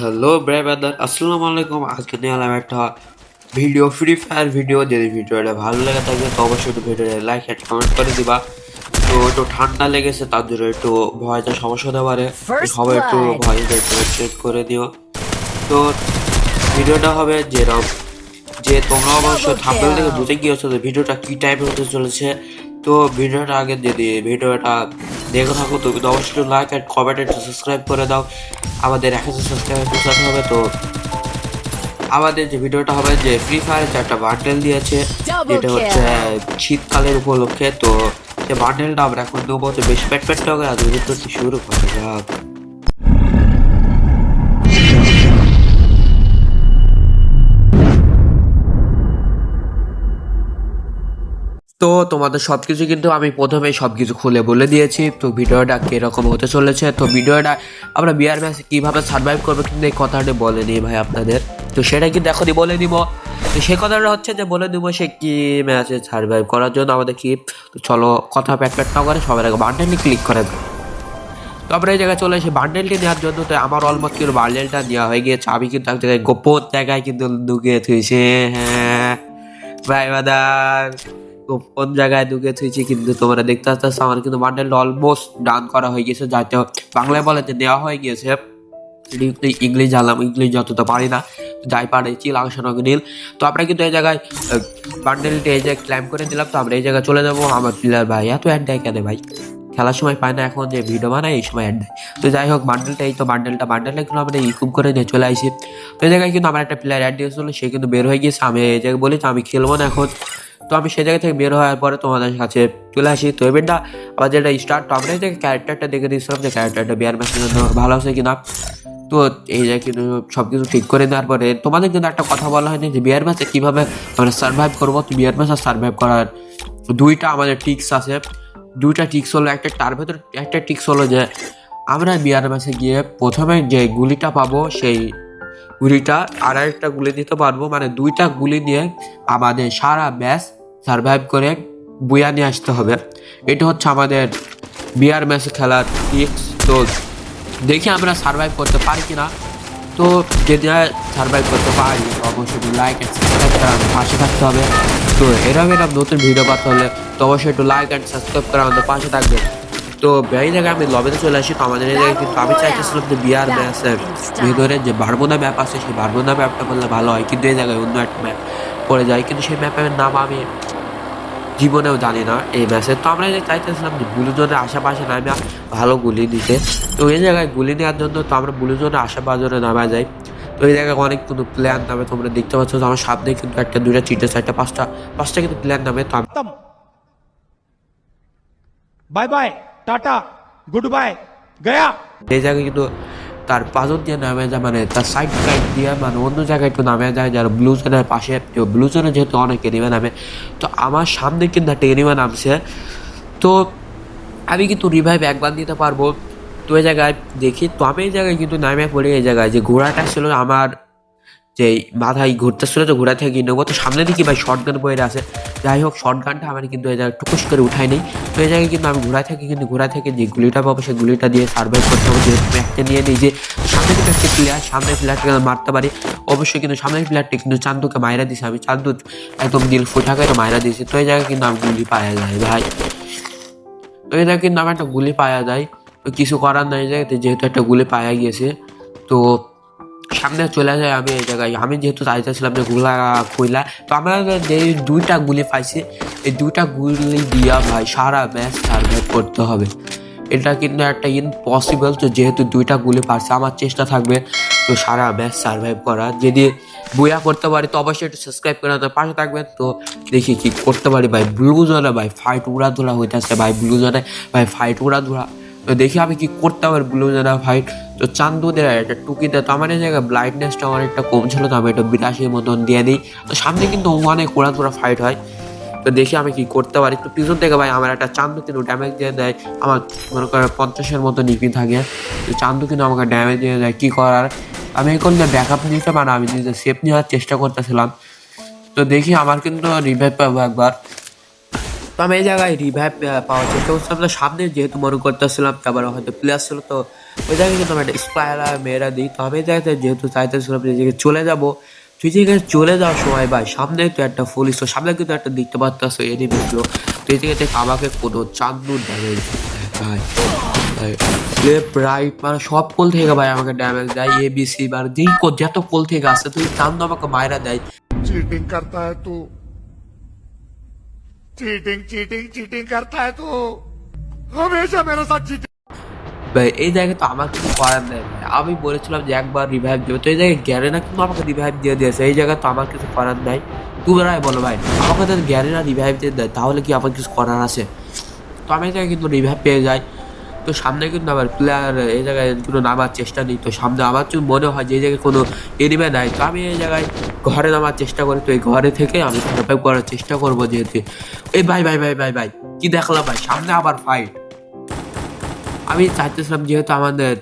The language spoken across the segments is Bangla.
হ্যালো ব্রাদার আসসালামু আলাইকুম আজকে নিয়ে এলাম একটা ভিডিও ফ্রি ফায়ার ভিডিও যদি ভিডিওটা ভালো লেগে থাকে তো অবশ্যই একটু ভিডিওটা লাইক অ্যান্ড কমেন্ট করে দিবা। তো একটু ঠান্ডা লেগেছে তার জন্য একটু ভয়টা সমস্যা হতে পারে। সবাই একটু. ভয় চেক করে দিও। তো ভিডিওটা হবে যেরকম যে তোমরা অবশ্য থাম্বনেল থেকে. বুঝে গিয়েছো যে ভিডিওটা কি টাইপের হতে চলেছে। তো ভিডিওটা আগে যদি ভিডিওটা দেখে থাকো তো কিন্তু অবশ্যই লাইক অ্যান্ড কমেন্ট একটু সাবস্ক্রাইব করে দাও। আমাদের এক হাজার সাবস্ক্রাইবার পৌঁছাতে হবে তো আমাদের যে ভিডিওটা হবে যে ফ্রি ফায়ার চারটা বান্ডেল দিয়েছে যেটা হচ্ছে শীতকালের উপলক্ষে তো সে বান্ডেলটা আমরা এখন দেবো তো বেশ প্যাট প্যাট টাকা আর শুরু করা যাক। তো তোমাদের সব কিছু কিন্তু আমি প্রথমে সবকিছু খুলে বলে দিয়েছি। তো ভিডিওটা কীরকম হতে চলেছে? তো ভিডিওটা আমরা বিয়ার ম্যাচে কীভাবে সার্ভাইভ করব কিন্তু এই কথাটা বলেনি ভাই আপনাদের। তো সেটা কিন্তু এখনই বলে দিব তো সেই কথাটা হচ্ছে যে বলে দিব সে কি ম্যাচে সার্ভাইভ করার জন্য আমাদের কি? তো চলো কথা প্যাট প্যাট না করে সবার আগে বান্ডেলটি ক্লিক করে দেবো তো আমরা এই জায়গায় চলে এসে বান্ডেলটি নেওয়ার জন্য তো আমার অলমোস্ট কিন্তু বান্ডেলটা নেওয়া হয়ে গিয়েছে। আমি কিন্তু এক জায়গায় গোপন জায়গায় কিন্তু ঢুকিয়ে থুইছে। হ্যাঁ ভাই বাদার গোপন জায়গায় ঢুকে থুইছি কিন্তু তোমরা দেখতে পাচ্ছ আমার কিন্তু বান্ডেলটা অলমোস্ট ডান করা হয়ে গেছে যাতে বাংলায় বলে যে নেওয়া হয়ে গিয়েছে ইংলিশ জানলাম, ইংলিশ যতটা পারি না, যাই পারেছি লাগাশোনা নীল। তো আমরা কিন্তু এই জায়গায় বান্ডেলটি এই জায়গায় ক্লাইম করে দিলাম, তো আমরা এই জায়গায় চলে যাব। আমার প্লেয়ার ভাই, এত অ্যাড দেয় কেন ভাই? খেলার সময় পায় না এখন যে ভিডিও বানায়, এই সময় অ্যাড দেয় তো যাই হোক, বান্ডেলটা এই তো, বান্ডেলটা বান্ডেলটা কিন্তু আমরা ইকুপ করে নিয়ে চলে আসি। তো এই জায়গায় কিন্তু আমার একটা প্লেয়ার অ্যাড দিয়েছিল, সে কিন্তু বের হয়ে গিয়েছে আমি এই জায়গায় বলেছি, আমি খেলব না এখন। তো আমি সেই জায়গা থেকে বের হওয়ার পরে তোমাদের কাছে চলে আসি। তো এবারটা আবার যেটা তো আমরা এই ক্যারেক্টারটা দেখে দিয়েছিলাম যে ক্যারেক্টারটা বিয়ার ম্যাচের জন্য ভালো আছে কিনা। তো এই জায়গায় কিন্তু সব কিছু ঠিক করে দেওয়ার পরে তোমাদের কিন্তু একটা কথা বলা হয়নি যে বিয়ার ম্যাচে কীভাবে আমরা সার্ভাইভ করব। তো বিয়ার ম্যাচে সার্ভাইভ করার দুইটা আমাদের টিক্স আছে। দুইটা টিক্স হলো, একটা তার ভেতর, একটা টিক্স হলো যে আমরা বিয়ার ম্যাচে গিয়ে প্রথমে যে গুলিটা পাবো সেই আর একটা গুলি দিতে পারব। মানে দুইটা গুলি নিয়ে আমাদের সারা ম্যাচ সার্ভাইভ করে বুয়া নিয়ে আসতে হবে। এটা হচ্ছে আমাদের বিয়ার ম্যাচে খেলার টিক্স তো দেখি আমরা সার্ভাইভ করতে পারি কি না তো যদি সার্ভাইভ করতে পারি অবশ্যই লাইক অ্যান্ড সাবস্ক্রাইব করে আমাদের পাশে থাকতে হবে। তো এরকম এরকম নতুন ভিডিও পাতে হলে তো অবশ্যই একটু লাইক অ্যান্ড সাবস্ক্রাইব করে আমাদের পাশে থাকবে। তো ব্যয় জায়গায় আমি লবেতে চলে আসি তো আমাদের এই জায়গায় কিন্তু আমি চাইতেছিলাম যে বিয়ার ম্যাচের ভিতরে যে বারবোনা ম্যাপ আছে সেই বারবোনা ম্যাপটা করলে ভালো হয়। কিন্তু এই জায়গায় অন্য একটা ম্যাপ পড়ে যায় কিন্তু সেই ম্যাপের নাম আমি জীবনেও জানি না এই ম্যাচে তো আমরা চাইতেছিলাম যে বুলুজনের আশেপাশে নামে ভালো গুলি দিতে তো এই জায়গায় গুলি নেওয়ার জন্য তো আমরা বুলুজনের আশেপাশে নামা যাই তো এই জায়গায় অনেক কিন্তু প্ল্যান নামে তোমরা দেখতে পাচ্ছ তো আমার সামনে কিন্তু একটা দুইটা চিটে চারটা পাঁচটা পাঁচটা কিন্তু প্ল্যান নামে। তো bye bye tata good bye Gaya. এই জায়গায় কিন্তু তার পাঁচজন দিয়ে নামে যায় মানে তার সাইড সাইড দিয়ে মানে অন্য জায়গায় একটু নামে যায়, যার ব্লু জোনের পাশে। ব্লু জোনে যেহেতু অনেক এনিমা নামে, তো আমার সামনে কিন্তু একটা এনিমা নামছে। তো আমি কিন্তু রিভাইভ একবার দিতে পারব। তো এই জায়গায় দেখি, তো আমি এই জায়গায় কিন্তু নামে পড়ি, এই জায়গায় যে ঘোড়াটা ছিল আমার যে মাথায় ঘুরতেছিল তো ঘোড়া থেকে নেব। তো সামনে দিকে ভাই শর্ট গান বইয়ে আছে। যাই হোক শর্ট গানটা আমার কিন্তু এই জায়গায় টুকুস করে উঠাই নেই। তো এই জায়গায় কিন্তু আমি ঘোড়া থেকে, কিন্তু ঘোড়া থেকে যে গুলিটা পাবো সেই গুলিটা দিয়ে সার্ভাইভ করতে হবে। যেহেতু ব্যাগটা নিয়ে নিই যে সামনে দিকে একটা প্লেয়ার সামনের প্লেয়ারটাকে মারতে পারি। অবশ্যই কিন্তু সামনের প্লেয়ারটা কিন্তু চান্দুকে মাইরা দিছে। আমি চান্দু একদম দিল ফুটাকে মাইরা দিয়েছি। তো এই জায়গায় কিন্তু আমি গুলি পাওয়া যায় ভাই। তো এই জায়গায় কিন্তু আমার একটা গুলি পাওয়া যায়। কিছু করার নাই জায়গাতে, যেহেতু একটা গুলি পাওয়া গিয়েছে। তো সামনে চলে যায় আমি এই জায়গায়। আমি যেহেতু চাইতেছিলাম যে গুলা কইলা তো আমরা যে দুইটা গুলি পাইছি, এই দুইটা গুলি দিয়া ভাই সারা ম্যাচ সার্ভাইভ করতে হবে। এটা কিন্তু একটা ইম্পসিবল তো যেহেতু দুইটা গুলি পারছে, আমার চেষ্টা থাকবে তো সারা ম্যাচ সার্ভাইভ করা যদি বইয়া করতে পারি, তো অবশ্যই একটু সাবস্ক্রাইব করে আমাদের পাশে থাকবেন তো দেখি কি করতে পারি ভাই। ব্লু জোনে ভাই ফাইট উড়া ধুলা হইতেছে ভাই ব্লু জোনে ভাই ফাইট উড়া ধুলা তো দেখি আমি কি করতে পারি ব্লু জোনে ফাইট তো চান্দুদের একটা টুকিতে তো আমার এই জায়গায় ব্লাইন্ডনেসটা অনেকটা কম ছিল তো আমি একটা বিরাশির মতন দিয়ে দিই। তো সামনে কিন্তু অনেক ধুরা ফাইট হয়। তো দেখি আমি কি করতে পারি। তো পিছন থেকে ভাই, আমার একটা চান্দু কিন্তু ড্যামেজ দিয়ে দেয়। আমার মনে করে পঞ্চাশের মতো নিপি থাকে। তো চান্দু কিন্তু আমাকে ড্যামেজ দিয়ে দেয়। কী করার? আমি এখন যে ব্যাক আপ নিতে পারি আমি নিজে সেফ নেওয়ার চেষ্টা করতেছিলাম। তো দেখি আমার কিন্তু রিভাইভ পাবো একবার। তো আমি এই জায়গায় রিভাইভ পাওয়ার চেষ্টা করছিলাম। তো সামনে যেহেতু মনে করতেছিলাম, তারপরে হয়তো প্লেয়ার ছিল তো ওই জায়গায় কিন্তু আমি একটা স্পায়ার মেয়েরা দিই তো আমি এই জায়গাতে যেহেতু চাইতেছিলাম যে জায়গায় চলে যাবো তুই জায়গায় চলে যাওয়ার সময় ভাই সামনে তো একটা পুলিশ তো সামনে কিন্তু একটা দেখতে পারতেছো এনিমি ছিল তো এই জায়গা থেকে আমাকে কোনো চান্দুর ড্যামেজ ভাই লেফট রাইট মানে সব কোল থেকে ভাই আমাকে ড্যামেজ দেয় এ বি সি মানে যেই কো- যত কোল থেকে আসছে তুই চান্দু আমাকে মায়েরা দেয় चीटिंग करता है तू चीटिंग चीटिंग चीटिंग करता है तू हमेशा मेरे साथ चीटिंग ভাই, এই জায়গায় তো আমার কিছু করার নেই ভাই। আমি বলেছিলাম যে একবার রিভাইভ দেবে। তো এই জায়গায় গ্যারেনা কিন্তু আমাকে রিভাইভ দিয়ে দিয়েছে। এই জায়গায় তো আমার কিছু করার নাই। তোমরাই বলো ভাই, আমাকে যদি গ্যারে না রিভাইভ দিয়ে দেয়, তাহলে কি আমার কিছু করার আছে? তো আমি এই জায়গায় কিন্তু রিভাইভ পেয়ে যাই। তো সামনে কিন্তু আমার প্লেয়ার এই জায়গায় কোনো নামার চেষ্টা নেই। তো সামনে আমার যদি মনে হয় যে এই জায়গায় কোনো এনিমে নাই, তো আমি এই জায়গায় ঘরে নামার চেষ্টা করি। তো এই ঘরে থেকে আমি সার্ভাইভ করার চেষ্টা করব যেহেতু। এই ভাই ভাই ভাই ভাই ভাই, কি দেখলাম ভাই? সামনে আবার ফাইট আমি চাইতেছিলাম যেহেতু আমাদের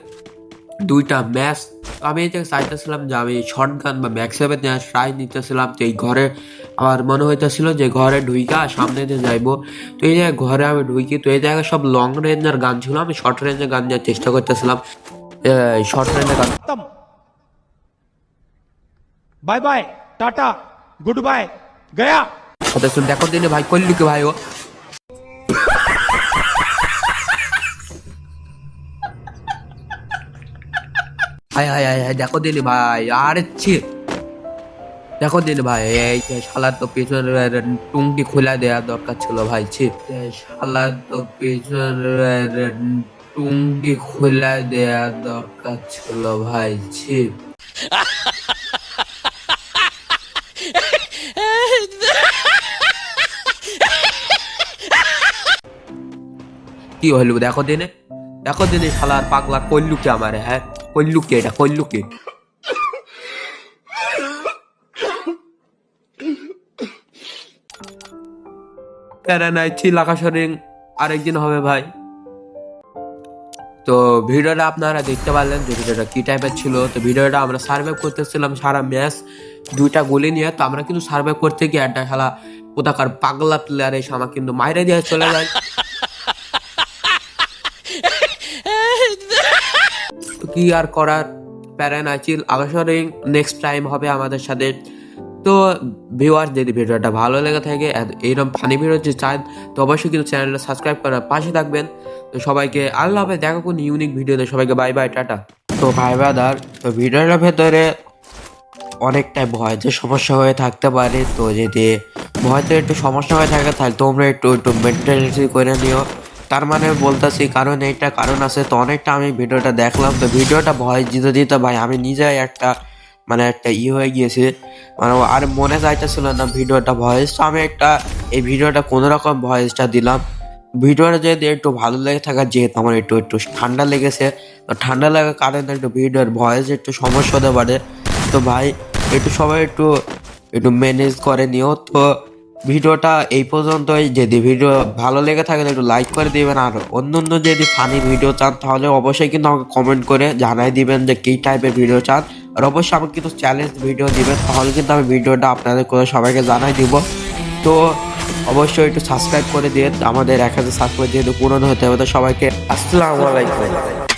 দুইটা ম্যাচ আমি এটা চাইতেছিলাম যে আমি শর্ট গান বা ম্যাক্স ট্রাই নিতেছিলাম তো এই ঘরে আমার মনে হইতেছিল যে ঘরে ঢুইকা সামনে দিয়ে যাইবো। তো এই জায়গায় ঘরে আমি ঢুইকি তো এই জায়গায় সব লং রেঞ্জের গান ছিল আমি শর্ট রেঞ্জের গান দেওয়ার চেষ্টা করতেছিলাম। শর্ট রেঞ্জের gun bye bye tata good bye Gaya দেখো দিনে ভাই কল্লুকে ভাই ও? হাই হাই হাই হাই দেখো দিনি ভাই, আরে ছি। দেখো দিন ভাই, এই শালার তো পেছনের টুংটি খোলা দেওয়া দরকার ছিল ভাই, ছি। শালার তো পেছনের টুংটি খোলা দেওয়া দরকার ছিল ভাই, ছি। কি হইল দেখো দিনে? দেখো দিনে শালার পাগলা কল্লুকে আমারে হ্যাঁ? কল্লুকে এটা কল্লুকে প্যারা নাই ছিল আকাশরিং আরেকদিন হবে ভাই। তো ভিডিওটা আপনারা দেখতে পারলেন যে ভিডিওটা কি টাইপের ছিল। তো ভিডিওটা আমরা সার্ভে করতেছিলাম সারা ম্যাচ দুইটা গোলে নিয়ে। তো আমরা কিন্তু সার্ভে করতে গিয়ে একটা খেলা কোথাকার পাগলা প্লেয়ার এসে আমাকে কিন্তু মাইরে দিয়ে চলে যায়। কি আর করার? প্যারেন আচিল আগাসরিং নেক্সট টাইম হবে আমাদের সাথে। তো ভিউয়ার যদি ভিডিওটা ভালো লেগে থাকে এইরকম ফানি ভিডিও যদি চান, তো অবশ্যই কিন্তু চ্যানেলটা সাবস্ক্রাইব করার পাশে থাকবেন। তো সবাইকে আল্লাহ হাফেজ, দেখা কোন ইউনিক ভিডিওতে সবাইকে বাই বাই টাটা। তো ভাই বাদার তো ভিডিওটার ভেতরে অনেকটাই ভয় যে সমস্যা হয়ে থাকতে পারে, তো যদি ভয়তে একটু সমস্যা হয়ে থাকে, তাহলে তোমরা একটু একটু মেন্টালিটি করে নিও। তার মানে বলতেছি, কারণ এইটা কারণ আছে তো অনেকটা আমি ভিডিওটা দেখলাম। তো ভিডিওটা ভয় দিতে দিতে ভাই, আমি নিজেই একটা মানে একটা ই হয়ে গিয়েছে। মানে আর মনে চাইতেছিল না ভিডিওটা ভয়েস। তো আমি একটা, এই ভিডিওটা কোনো রকম ভয়েসটা দিলাম। ভিডিওটা যদি একটু ভালো লেগে থাকা, যেহেতু আমার একটু একটু ঠান্ডা লেগেছে, তো ঠান্ডা লাগার কারণে একটু ভিডিওর ভয়েস একটু সমস্যা হতে পারে। তো ভাই, একটু সবাই একটু একটু ম্যানেজ করে নিও। তো ভিডিওটা এই পর্যন্তই। যদি ভিডিও ভালো লেগে থাকে একটু লাইক করে দিবেন। আর অন্য অন্য যদি ফানি ভিডিও চান, তাহলে অবশ্যই কিন্তু আমাকে কমেন্ট করে জানাই দিবেন যে কী টাইপের ভিডিও চান। আর অবশ্যই আমাকে কিন্তু চ্যালেঞ্জ ভিডিও দিবেন, তাহলে কিন্তু আমি ভিডিওটা আপনাদের করে সবাইকে জানাই দিব। তো অবশ্যই একটু সাবস্ক্রাইব করে দিয়ে আমাদের এক হাজার সাবস্ক্রাইব যেহেতু পূরণ হতে হবে, তো সবাইকে আসসালামু আলাইকুম।